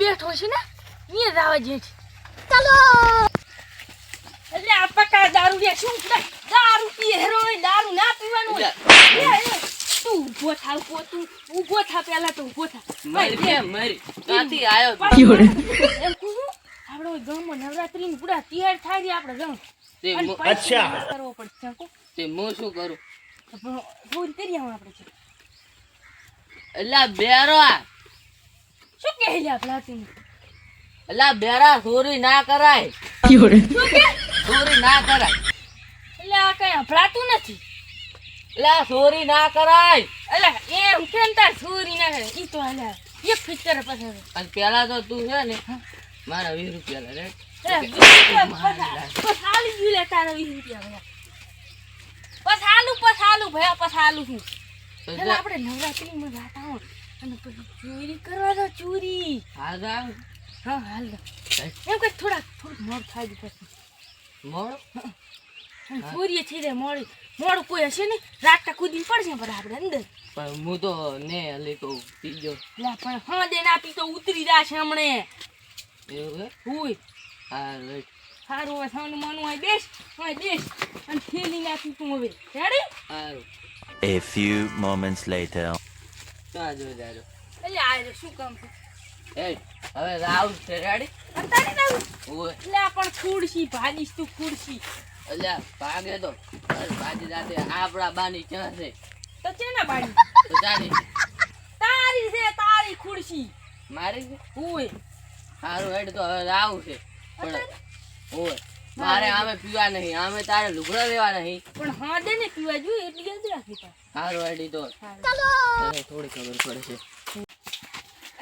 બેઠો છે ને અહીંયા જ આવે છે. ચાલો. એટલે આ પકા દારૂ રે શું કરે? દારૂ પીએ હેરો દારૂ ના પીવાનું હોય. એ, એ, તું ઊભો થા ઊભો તું ઊભો થા પહેલા તો ઊભો થા. મરી મરી? ક્યાંથી આયો એમ કહું આપણે ગામમાં નવરાત્રી પૂરા તૈયાર થાય છે આપણે ગામ. પૈસા કરવો પડશે તે હું શું કરું? પૂરી કરી આવું આપણે એલા બેરો શું કહે છે આપણે આથી એલા બેરા ચોરી ના કરાય. ચોરી ના કરાય. એટલે આ કઈ હફળાતું નથી? એલા ચોરી ના કરાય. એટલે એમ કેમ તાર ચોરી ના કરે ઈ તો હાલે એક ફિટ પછી. અને પેલા તો તું છે ને મારા વીસ રૂપિયા લે એટલે વીસ રૂપિયા પછા- પછાલી ગયું લે તારા વીસ રૂપિયા ભયા પછાલું પછાલું ભયા પછાલું હું. એટલે આપણે નવરાત્રીમાં જાતા હોય. અને પછી ચોરી કરવા દો ચોરી. હાલ હા હાલ એમ કે થોડા થોડુંક મોડ થાય પછી. મોડો? ચોરી ચોરીએ થઈ જાય મોડી મોડું કોઈ હશે ને રાતના કૂદીને પડશે પણ આપણે અંદર. પણ હું તો ને હલે કહું પીજો લે પણ હા દે ના પી તો ઉતરી જશે હમણે. એવું હોય હા રાઈટ. સારું હોય સાનું માનું હોય બેસ હોય બેસ. અને થેલી નાખી તું હવે. રેડી સારું A few moments later. ક્યાં જો. જાજો એટલે આ શું કામ એ હવે રાવ છે રેડી ના ઓય. એટલે પણ ખુરશી ભાજીશ તું ખુરશી. એટલે ભાગે તો. ભાજી જાતે બાની ક્યાં છે? તો છે ને તો ચાલી તારી છે તારી ખુરશી. મારી છે? સારું હેડ તો હવે રાવ છે. પણ ઓય. મારે આમે પીવા નહીં આમે તારે લુગડા લેવા નહીં. પણ હા દે ને પીવા જોઈએ એટલી જલ્દી રાખી તા. સારું હેડી તો ચાલો તને થોડી ખબર પડે છે.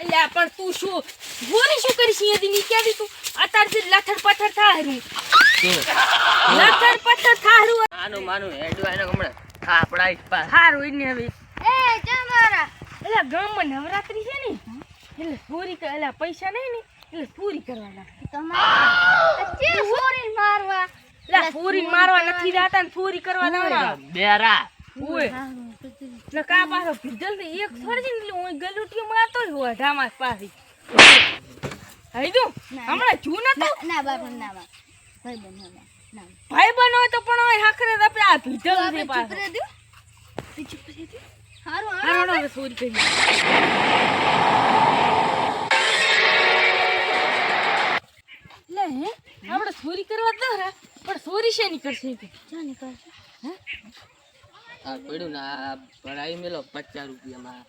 એટલે પણ તું શું ગોરી શું કરીશ અહીંયાથી નીકળી તું. અત્યારથી લથડ પથડ થારું કે લથડ પથડ થારું આનું માનું હેડવા એને હમણાં થાપડા જ પા. હારું એને હવે એ ચામારા એટલે ગામમાં નવરાત્રી છે ને એટલે પૂરી કર એટલે પૈસા નહીં ને એટલે પૂરી કરવાના. ચોરી મારવા? નથી જાતા ને ચોરી કરવા ના. બેરા. ઓય એટલે કા પાછો ભીજલ એક ને હું ગલુટીઓ મારતો જ હોય ઢામા પાછી. હઈ હમણાં જૂ નતો ના બાપા ના ભાઈ બન ના ભાઈ બનો હોય તો પણ હોય હાખરે આપણે આ ભીજલ છે પાછો. રહે દો ચૂપ રહે દો હારું હારો. કરી હે? આપણે ચોરી કરવા દો રે પણ ચોરી શેની કરશે તે? જો હે? આ પડ્યું ને આ ભરાઈ મેલો પચાસ રૂપિયામાં.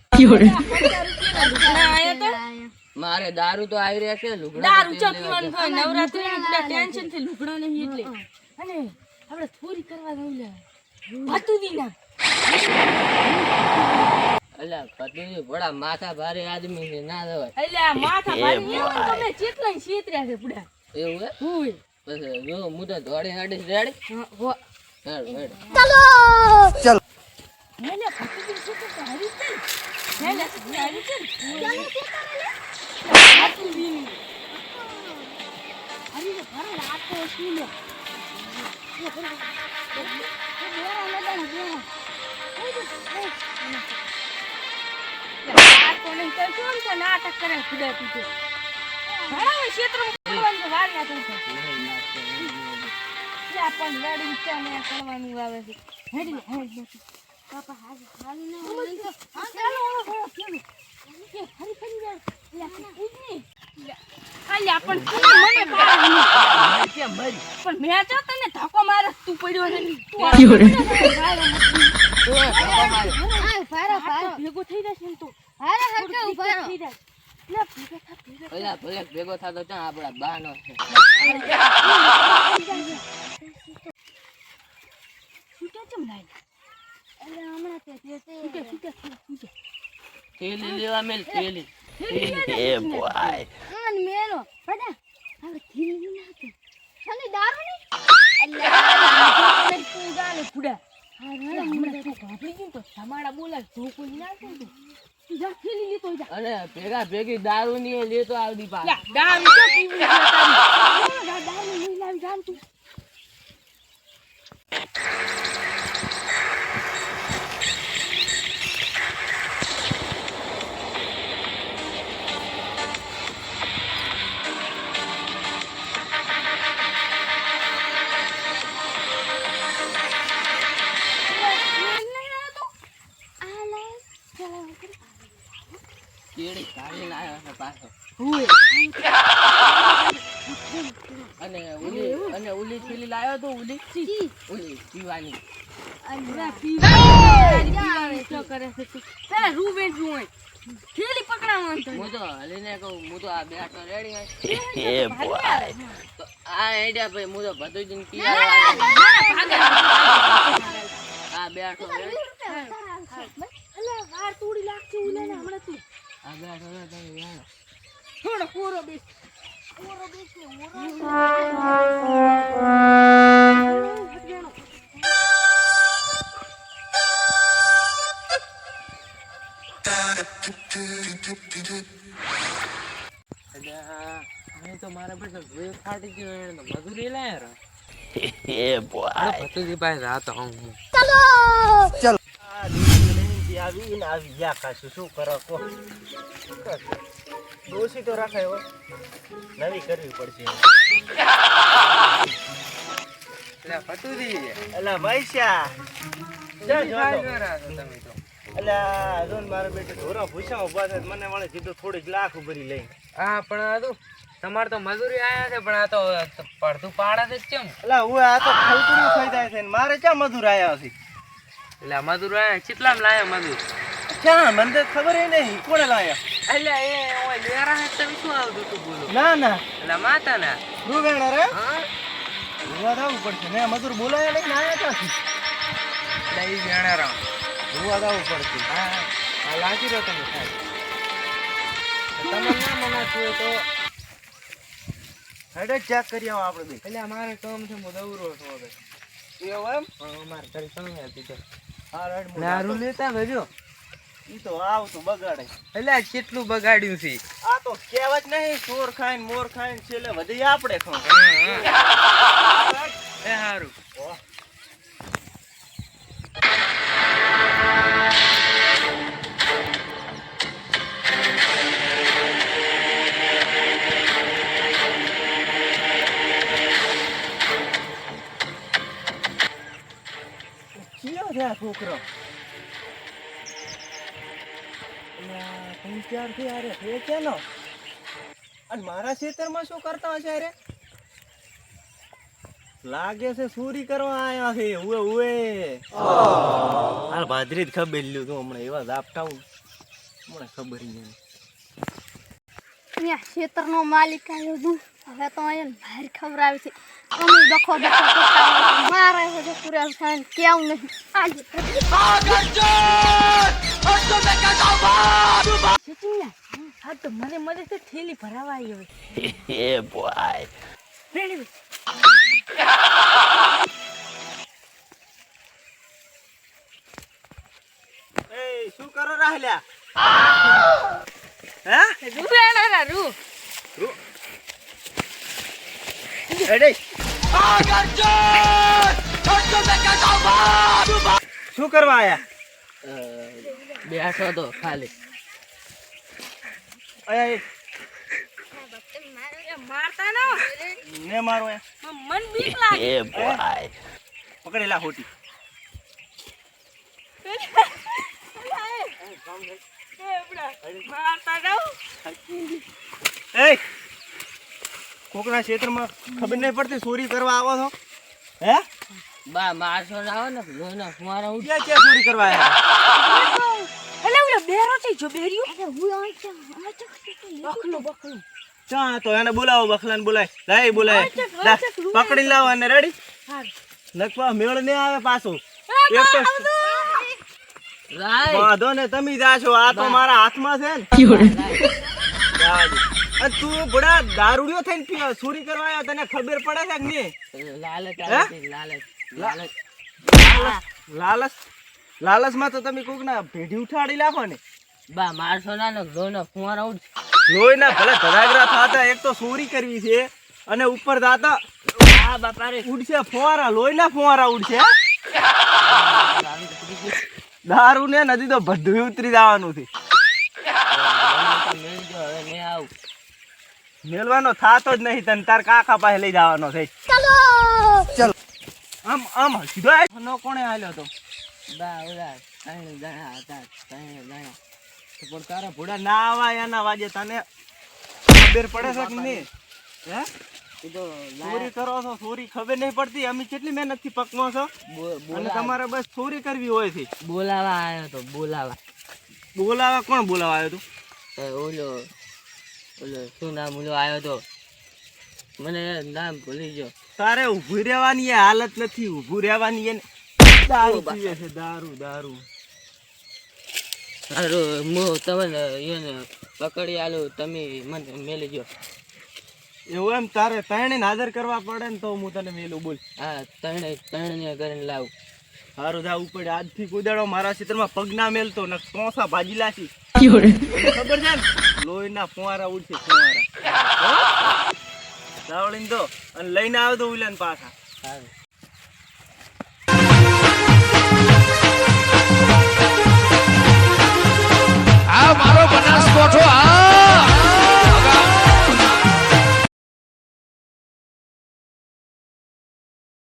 લુગડા આયા તો? મારે દારૂ તો આવી રહ્યા છે લુગડા દારૂ તો તેલ થાય નવરાત્રી ની ટેન્શનથી લુગડા નહીં એટલે. અને આપણે ચોરી કરવા દઉં લે ભાતું વિના અલ્યા માથા ભારે આદમી છે ના જવાય. માથા ભારે તમે ચેટલા છેતર્યા છે પુડા એવું હે હોય પછી જો તો દોડી હાડી રેડી હો. હેડ હેડ હે લે, ભાતું દી શું હારી છે ને? હારી છે ને? ભાતું દી. હારી છે, ભરે ને, આ તો શું લે? લે, ભરે. એ બેરા લગાડો, બેરા. એ જો, એ. લે, આ તો નહીં તો શું છે, નાટક કરે ખુદા પીધું ઘણા ક્ષેત્રમાં તો પણ તું મેં જો તને ધક્કો મારે તું પડ્યો તું નથી. તો ભેગો થઈ જશે ને તું. હારે હરકે દિક્કત થઈ જાય લે ભેગો ભેગો થતો ચા આપડા બાનો છે. છૂટે ચમ લાય એટલે હમણાં તે તે તે છૂટે છૂટે છૂટે થેલી લેવા મેલ થેલી. Yeah, boy. આન મેલો. બધા હવે ધીમી ના તો ખાલી દારૂ નહીં? એટલે તું જાને ફુડા હા હમણાં તું ભાભી ગઈ તો તમારા બોલા જો કોઈ ના થાય જા થેલી લેતો જા અરે ભેગા ભેગી દારૂ ની લેતો આવડી પા દામ તો પીવું દામ લઈ લાવી જામ તું કેળી કાઢીને આવ્યો છે પાછો. અને ઉલી અને ઉલી થેલી લાવ્યો તો ઉલી ઉલી પીવાની. રૂ બેઠું હોય. થેલી પકડાવવાનું તો હું તો હલીને કહું હું તો આ બેઠો થોડો કોરો બેસ અલ્યા, મેં તો મારા બેટો ફાટી ગયો એને તો મજૂરી લાયા રા. એ boy. ભત્રીજી ભાઈ રાતો હું હું. આવી ને આવી ગયા ખાશું. શું કરો કો ડોસી તો રાખાય હો. નવી કરવી પડશે. એટલે ભત્રીજી, અલા પૈસા છો અલા મારા બેટે ઢોરા ભૂસા ઊભા થાય મને વળે કીધું થોડીક લાખ ઉભરી લઈ. હા પણ આ તો તમારે તો મજૂરી આયા છે પણ આ તો પડતું પાડા છે કેમ હું આ તો ખલકુનું ફાયદા છે ને. મારે ક્યાં મધુર આયા છે એટલે મજૂર આયા કેટલામ લાયા મજૂર ક્યાં? મને તો ખબર નહીં. કોણે લાયા? એટલે એ ઓય લેરા હે તમે શું આવતું તું બોલો? ના ના. એટલે માતા ના રૂવેણા રે? હા. રૂવા જવું પડશે. મેં મધુર બોલાયા નહીં ના આયા ક્યાંથી? એટલે એ જાણે રામ. રૂવા જવું પડશે. હા હા. લાગી રહ્યો તમે સાહેબ. તમે ના મનાતું તો? હેડે ચેક કરી આવો આપણે બે. એટલે મારે કામ છે હું દৌરો છું હવે. એવું એમ? હા, મારે તારી સમય હતી દારૂ લેતા ભજો ઈ તો આવતું બગાડે. એટલે આ કેટલું બગાડ્યું છે? આ તો કહેવત નહીં ચોર ખાઈને મોર ખાઈને છેલ્લે વધી આપણે ખો એ હારું. અને મારા ખેતરમાં શું કરતા લાગે છે ચોરી કરવા આયા છે ઉવે ઉવે હાલ ભાદરી જ ખબર લ્યું તું, હમણાં એવા ઝાપટા હમણાં ખબર અહીંયા ખેતરનો માલિક આવ્યો છું. હવે તો અહીંયા બહાર ખવડાવે છે. અમે દખો દખો મારા હોય મારે હવે જો પૂરા થાય કેવું નહીં. આજે હા તો મને મળે છે થેલી ભરાવા આવી હવે એ બોય રેડી શું કરો રાહલ્યા? હે? રૂ બેડા રૂ એડે શું કરવા આયા? બેઠો તો ખાલી. અયા મારતા ના ને મારો મન બીક લાગે. પકડેલા હોટી. એ કોકના ક્ષેત્રમાં ખબર નહીં પડતી ચોરી કરવા આવો છો? હે? બા મારશો ના આવો ને લોહીના ફુવારા ઉડ ક્યાં ક્યાં ચોરી કરવા આવ્યા એટલે ઓલો બેરો છે જો બેરિયો અરે હું આ છે આ તો બકલો બકલો ચા તો એને બોલાવો બખલાને બોલાય. લાય બોલાય. પકડી લાવો અને રેડી નકવા મેળ ને આવે પાછું. એક તો વાંધો ને તમે જાશો. આ તો મારા હાથમાં છે ને. તું બડા દારૂડિયો થઈને ચોરી કરવા આવ્યો તને ખબર પડે છે કે નહીં? લાલચ હે? લાલચ. લાલચ. લાલચ. માં તો તમે કોક ના ભેડી ઉઠાડી લાખો ને. બા મારસો ના ને લોહીના ફુવારા લોહી ના ભલે ધરાગરા થતા એક તો ચોરી કરવી છે અને ઉપર દાતા હા બાપા રે ઉડશે ફુવારા લોહીના ફુવારા ઉડશે. દારૂ ને નથી તો બધું ઉતરી જવાનું છે. મેલવાનો થાતો જ નહીં તને તાર કાકા પાસે લઈ જવાનો છે. ચાલો. ચલો. આમ આમ સીધો નો કોણે હાલ્યો તો? બા ઓલા ત્રણ જણા હતા ત્રણ જણા. પણ તારા ભોડા ના આવા એના વાજે તને ખબર પડે છે કે નહીં? હે? ચોરી કરો છો ચોરી ખબર નહીં પડતી. અમે કેટલી મહેનતથી પકવો છો? અને તમારે બસ ચોરી કરવી હોય છે. બોલાવા આવ્યો તો બોલાવા. બોલાવા કોણ બોલાવા આવ્યો તો? ઓલો ઓલો શું નામ ઓલો આવ્યો તો? મને નામ ભૂલી ગયો. તારે ઊભું રહેવાની હાલત નથી ઊભું રહેવાની દારૂ પીવે છે દારૂ દારૂ. સારું હું તમને એને પકડી આલું તમે મને મેલી જો એવું એમ તારે ત્રણે હાજર કરવા પડે ને તો હું તને મેલું બોલ. હા ત્રણે ત્રણે કરીને લાવું. સારું જા ઉપર આજથી કુદાડો મારા ચિત્રમાં પગ ના મેલતો ને કોસા ભાજી લાસી ખબર છે લોહીના ફુવારા ઉડશે ફુવારા. સાવળીને તો અને લઈને આવ્યો તો ઉલેન પાછા. સારું આ મારો આ